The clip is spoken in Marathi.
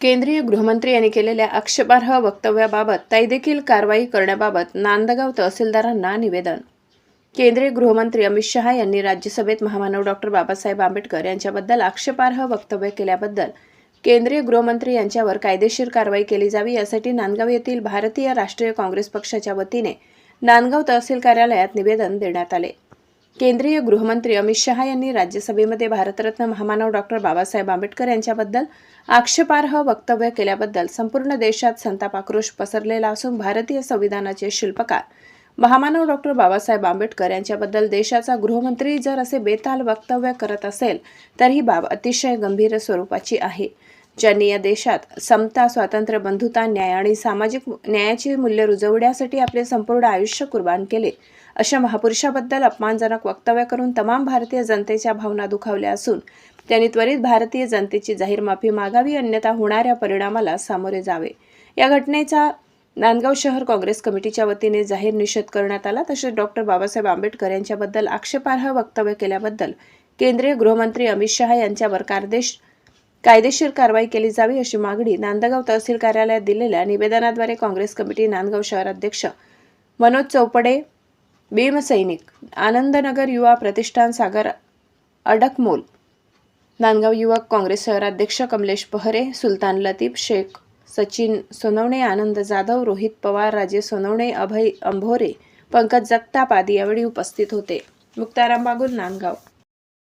केंद्रीय गृहमंत्री यांनी केलेल्या आक्षेपार्ह वक्तव्याबाबत ताईदेखील कारवाई करण्याबाबत नांदगाव तहसीलदारांना निवेदन. केंद्रीय गृहमंत्री अमित शहा यांनी राज्यसभेत महामानव डॉक्टर बाबासाहेब आंबेडकर यांच्याबद्दल आक्षेपार्ह वक्तव्य केल्याबद्दल केंद्रीय गृहमंत्री यांच्यावर कायदेशीर कारवाई केली जावी यासाठी नांदगाव येथील भारतीय राष्ट्रीय काँग्रेस पक्षाच्या वतीने नांदगाव तहसील कार्यालयात निवेदन देण्यात आले. केंद्रीय गृहमंत्री अमित शहा यांनी राज्यसभेमध्ये भारतरत्न महामानव डॉक्टर बाबासाहेब आंबेडकर यांच्याबद्दल आक्षेपार्ह वक्तव्य केल्याबद्दल संपूर्ण देशात संताप आक्रोश पसरलेला असून भारतीय संविधानाचे शिल्पकार महामानव डॉक्टर बाबासाहेब आंबेडकर यांच्याबद्दल देशाचा गृहमंत्री जर असे बेताल वक्तव्य करत असेल तर ही बाब अतिशय गंभीर स्वरूपाची आहे. ज्यांनी या देशात समता स्वातंत्र्य बंधुता न्याय आणि सामाजिक न्यायाची मूल्य रुजवण्यासाठी आपले संपूर्ण आयुष्य कुर्बान केले. अशा महापुरुषाबद्दल अपमानजनक वक्तव्य करून तमाम भारतीय जनतेच्या भावना दुखावल्या असून त्यांनी त्वरित भारतीय जनतेची जाहीर माफी मागावी अन्यथा होणाऱ्या परिणामाला सामोरे जावे. या घटनेचा नांदगाव शहर काँग्रेस कमिटीच्या वतीने जाहीर निषेध करण्यात आला. तसेच डॉक्टर बाबासाहेब आंबेडकर यांच्याबद्दल आक्षेपार्ह वक्तव्य केल्याबद्दल केंद्रीय गृहमंत्री अमित शहा यांच्यावर कारदेश कायदेशीर कारवाई केली जावी अशी मागणी नांदगाव तहसील कार्यालयात दिलेल्या निवेदनाद्वारे काँग्रेस कमिटी नांदगाव शहर अध्यक्ष मनोज चौपडे भीमसैनिक आनंदनगर युवा प्रतिष्ठान सागर अडकमोल नांदगाव युवक काँग्रेस शहराध्यक्ष कमलेश पहरे सुलतान लतीफ शेख सचिन सोनवणे आनंद जाधव रोहित पवार राजे सोनवणे अभय अंभोरे पंकज जगताप आदी यावेळी उपस्थित होते. मुक्ताराम बागुल नांदगाव.